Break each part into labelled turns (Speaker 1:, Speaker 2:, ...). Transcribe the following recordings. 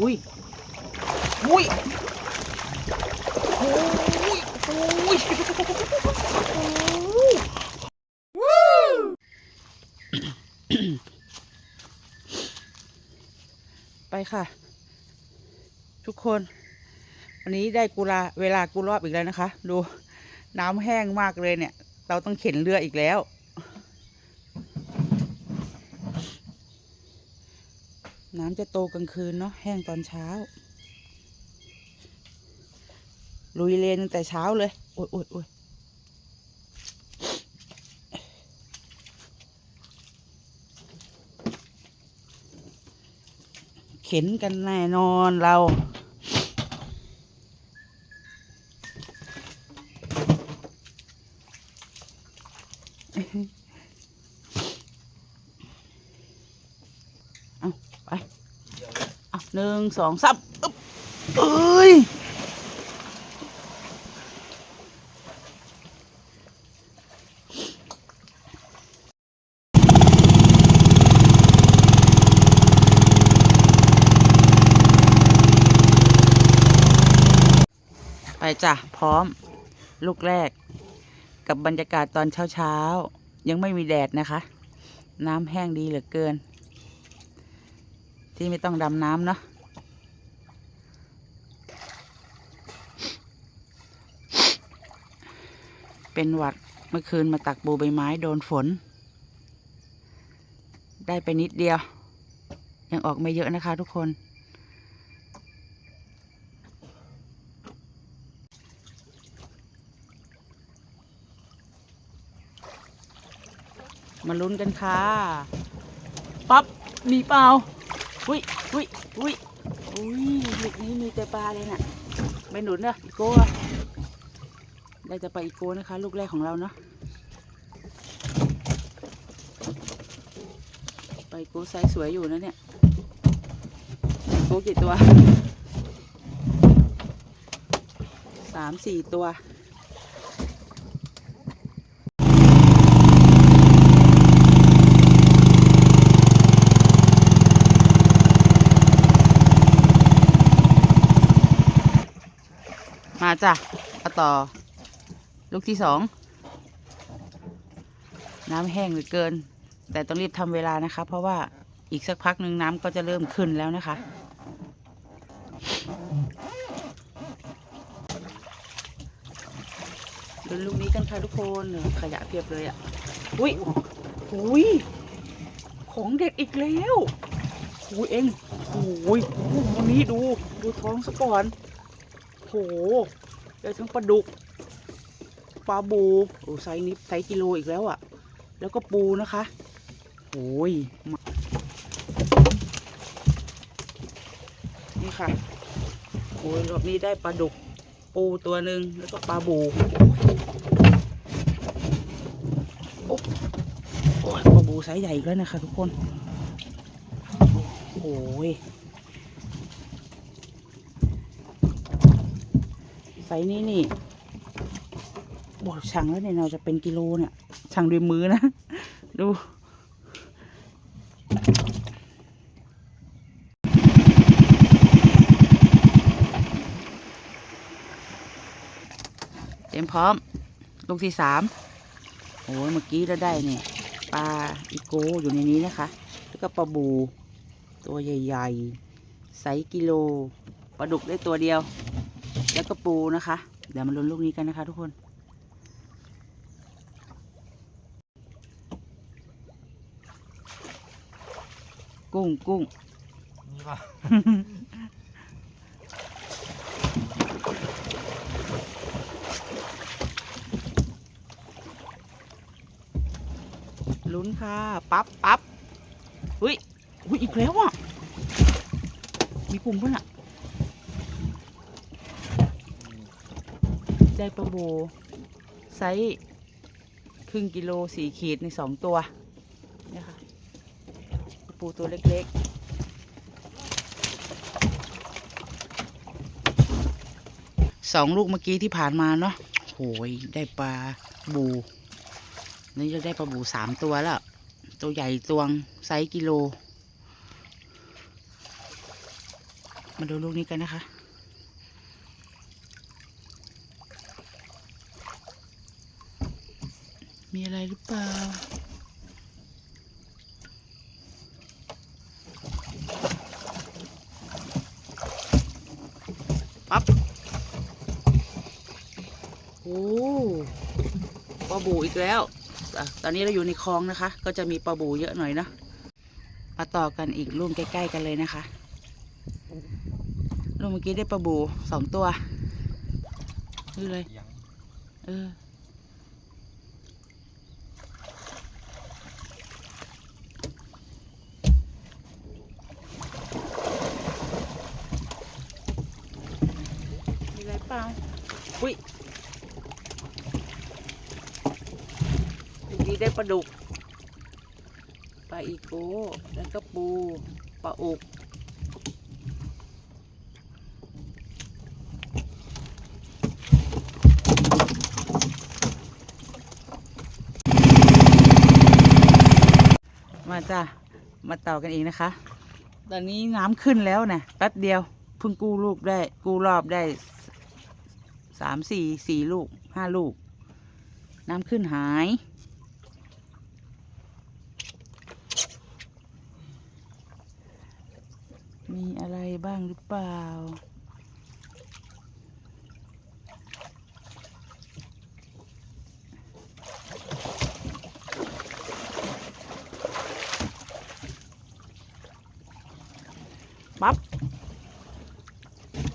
Speaker 1: อุ้ย อุ้ยอุ้ยอุ้ยไปค่ะ ทุกคน วันนี้ได้กุลาเวลากูรอบอีกแล้วนะคะ ดูน้ำแห้งมากเลยเนี่ย เราต้องเข็นเรืออีกแล้ว น้ำจะโตกลางคืนเนาะแห้งตอนเช้า ลุยเลนตั้งแต่เช้าเลยโอ้ยโอ้ยโอ้ยเข็นกันแน่นอนเราอาไปเอา หนึ่งสองสามอึ๊บเอ้ยไปจ้ะ พร้อม ลูกแรก กับบรรยากาศตอนเช้าๆยังไม่มีแดดนะคะ น้ำแห้งดีเหลือเกิน ที่ไม่ต้องดำน้ำเนาะเป็นหวัดเมื่อคืนมาตักบูใบไม้โดนฝน ได้ไปนิดเดียว ยังออกไม่เยอะนะคะทุกคนมาลุ้นกันค่ะ ปั๊บ มีเปล่า อุ้ยอุ้ยอุ้ยอุ้ยลูกนี้มีแต่ปลาเลยน่ะไม่หนุนเนอะอีโก้ได้จะไปอีโก้นะคะ ลูกแรกของเราเนาะไปอีโก้ไซส์สวยอยู่นะเนี่ยอีโก้กี่ตัวสามสี่ตัว จ้ะเอาต่อ ลูกที่สอง น้ำแห้งเหลือเกิน แต่ต้องรีบทำเวลานะคะ เพราะว่าอีกสักพักหนึ่งน้ำก็จะเริ่มขึ้นแล้วนะคะ ดูลูกนี้กันค่ะทุกคนเนี่ยขยะเพียบเลยอะ่ะ อุ้ยอุ้ยของเด็กอีกแล้วอุ้ยเองอุ้ยวันนี้ดู ดูท้องซะก่อนโห ได้ทั้งปลาดุกปลาบูโอ้ไซส์นี้ไซส์กิโลอีกแล้วอะ่ะ แล้วก็ปูนะคะโอ้ยนี่ค่ะโอ้ยรอบนี้ได้ปลาดุกปูตัวหนึ่งแล้วก็ปลาบูโอ้โอ้ยปลาบูไซส์ใหญ่อีกแล้วนะคะทุกคน โอ้ย ไซส์นี้นี่บอกช่างแล้วเนี่ยเราจะเป็นกิโลเนี่ยช่างด้วยมือนะ ดูเตรียมพร้อม ลูกที่สามโอ้ยเมื่อกี้เราได้เนี่ยปลาอีโกอยู่ในนี้นะคะ แล้วก็ปลาบู ตัวใหญ่ ๆ ไซส์กิโลปลาดุกได้ตัวเดียว แล้วก็ปูนะคะ เดี๋ยวมาลุ้นลูกนี้กันนะคะทุกคน กุ้งกุ้ง
Speaker 2: นี่ป่ะ
Speaker 1: ลุ้นค่ะ ปั๊บปั๊บอุ้ยอุ้ยอีกแล้วอะ มีกุ้งป่ะน่ะ ได้ปลาโบไซส์ครึ่งกิโลสี่ขีดในสองตัวนี่ค่ะปลาปูตัวเล็กๆสองลูกเมื่อกี้ที่ผ่านมาเนาะโหยได้ปลาบู นี่จะได้ปลาบูสามตัวแล้ว ตัวใหญ่ตวงไซส์กิโล มาดูลูกนี้กันนะคะ มีอะไรหรือเปล่า ปั๊บ โอ้ปลา บูอีกแล้วตอนนี้เราอยู่ในคลองนะคะ ก็จะมีปลาบูเยอะหน่อยนะมาต่อกันอีกรุ่มใกล้ ๆ กันเลยนะคะรุ่มเมื่อกี้ได้ปลาบูสองตัวนี่เลย เออ มีอะไรเปล่า อุ้ยเมื่อกี้ ได้ปลาดุก ปลาอีโก้แล้วก็ปู ปลาอุกมาจ้ะมาต่อกันอีกนะคะ ตอนนี้น้ำขึ้นแล้วนะแป๊บเดียวเพิ่งกู้ลูกได้ กู้รอบได้สามสี่สี่ลูกห้าลูก น้ำขึ้นหาย มีอะไรบ้างหรือเปล่า ปั๊บ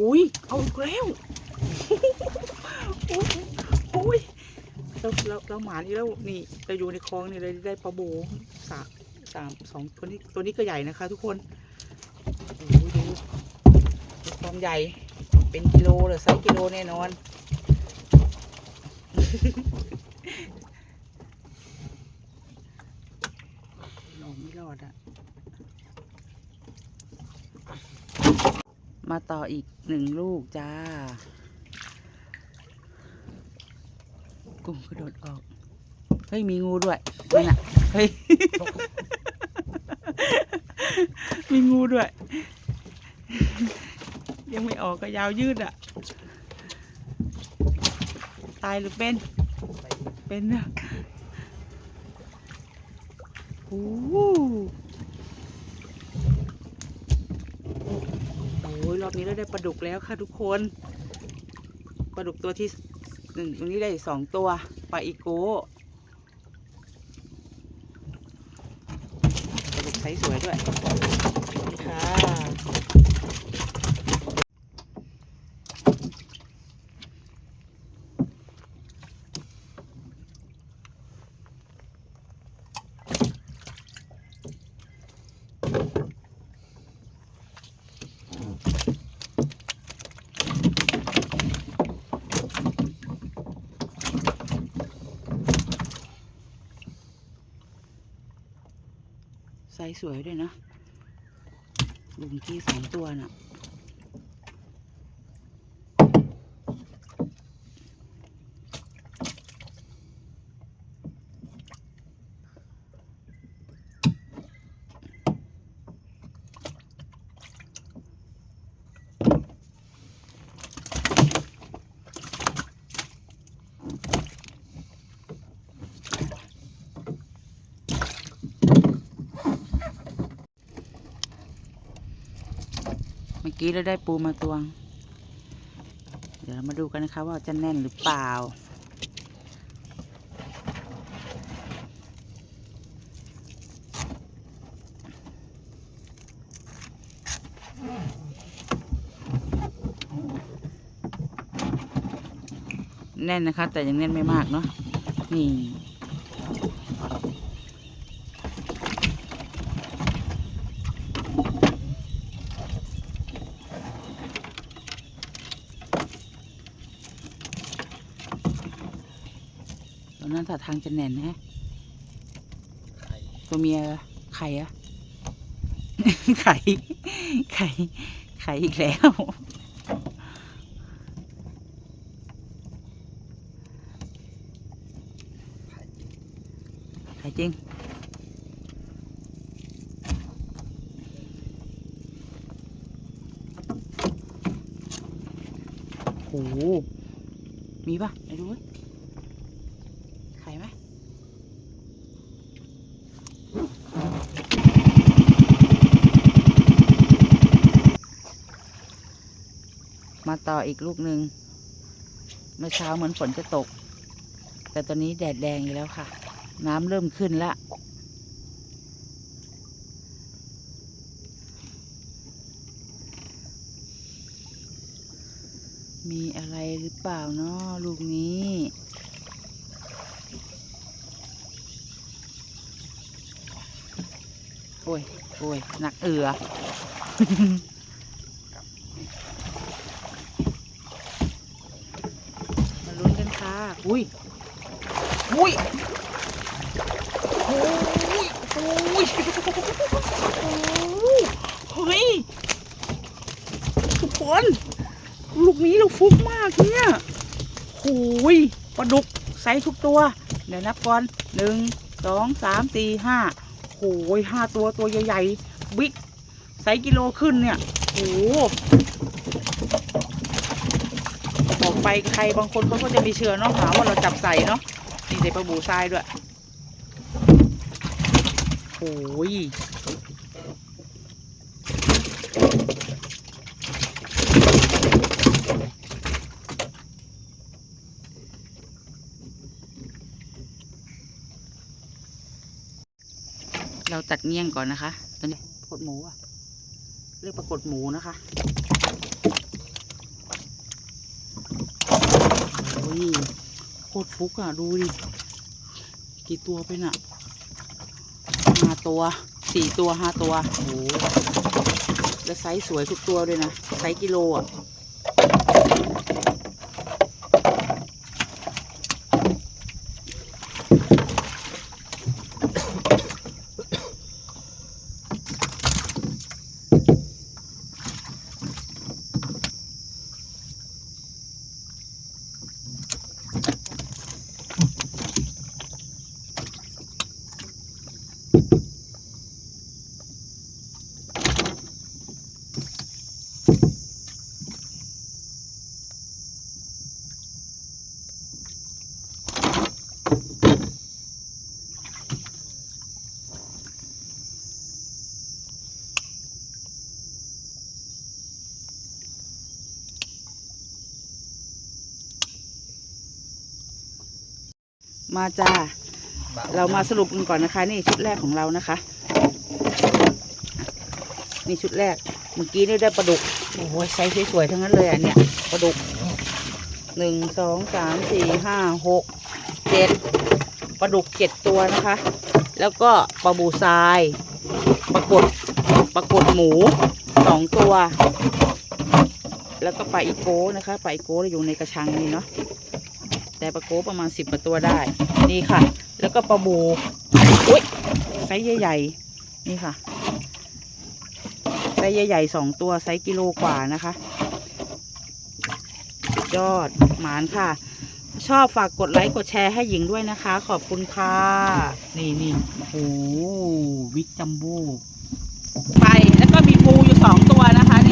Speaker 1: อุ้ย เอาอีกแล้วอุ้ยอุ้ยเราเราเราหมานี่แล้วนี่เราอยู่ในคลองนี่เลยได้ปลาโบสามสามสองตัวนี้ตัวนี้ก็ใหญ่นะคะทุกคน ความใหญ่ เป็นกิโลหรือไซส์กิโลแน่นอนลงไม่รอดอะมาต่ออีกหนึ่งลูกจ้า กุ้งกระโดดออก เฮ้ย มีงูด้วยนั่นน่ะเฮ้ย มีงูด้วย ยังไม่ออกก็ยาวยืดอะ ตายหรือเป็น เป็นนะโอ้โหโอ้ยรอบนี้เราได้ปลาดุกแล้วค่ะทุกคนปลาดุกตัวที่หนึ่งตัวนี้ได้สองตัวปลาอีโก้ปลาดุกไซส์สวยด้วยนี่ค่ะ สวยด้วยนะลุงกี้สองตัวน่ะ กี้เราได้ปูมาตวง เดี๋ยวเรามาดูกันนะคะ ว่าจะแน่นหรือเปล่า แน่นนะคะ แต่ยังแน่นไม่มากเนาะนี่ นนั้นท่าทางจะแน่นนะ
Speaker 2: ไข่
Speaker 1: ตัวเมียไข่อะไข่ไข่ไข่อีกแล้ว
Speaker 2: ไข่
Speaker 1: ไข่จริง
Speaker 2: ไห
Speaker 1: มีปะไปดูเว้ยไข่ไหม มา ต่ออีกลูกหนึ่งเมื่อเช้าเหมือนฝนจะตก แต่ตอนนี้แดดแดงอยู่แล้วค่ะ น้ำเริ่มขึ้นละมีอะไรหรือเปล่าเนาะลูกนี้ โอ้ย โอ้ย หนักเอือ มาลุ้น กันค่ะอุ้ยอุ้ยโอ้ยโอ้ยเฮ้ยทุกคนลูกนี้เราฟุกมากเนี่ยโอ้ยปลาดุกไซส์ทุกตัว เดี๋ยวนับก่อนหนึ่งสองสามสี่ห้าโอ้ยห้าตัวตัวใหญ่ๆ บิ๊กไซส์กิโลขึ้นเนี่ยโอ้โหบอก ไปใครบางคนเขาก็จะมีเชื่อเนาะหาว่าเราจับใส่เนาะนี่ใส่ปลาบูทรายด้วยโอ้ยเราตัดเงี้ยงก่อนนะคะ ตอนนี้ปรากฏหมูอะเรียกปรากฏหมูนะคะ อ้ยโคตรฟุกอะ ดูดิ กี่ตัวเป็นอะห้าตัวสี่ตัวห้าตัวโอ้โหแล้วไซส์สวยทุกตัวเลยนะ ไซส์กิโลอะ มาจ้า เรามาสรุปกันก่อนนะคะ นี่ชุดแรกของเรานะคะ นี่ชุดแรก เมื่อกี้นี่ได้ปลาดุก โอ้โหไซส์สวยๆทั้งนั้นเลยอะเนี่ยปลาดุกหนึ่งสองสามสี่ห้าหกเจ็ดปลาดุกเจ็ดตัวนะคะ แล้วก็ปลาบูทรายปลากดปลากดหมูสองตัว แล้วก็ปลาอีโก้นะคะปลาอีโก้อยู่ในกระชังนี่เนาะ แต่ปลาโก้ประมาณสิบกว่าตัวได้นี่ค่ะ แล้วก็ปลาบูอุ้ยไซส์ใหญ่ๆนี่ค่ะไซส์ใหญ่ๆสองตัวไซส์กิโลกว่านะคะยอดหมานค่ะ ชอบฝากกดไลค์กดแชร์ให้หญิงด้วยนะคะ ขอบคุณค่ะ นี่นี่โอ้โหวิกจัมบ้ไปแล้วก็มีปูอยู่สองตัวนะคะนี่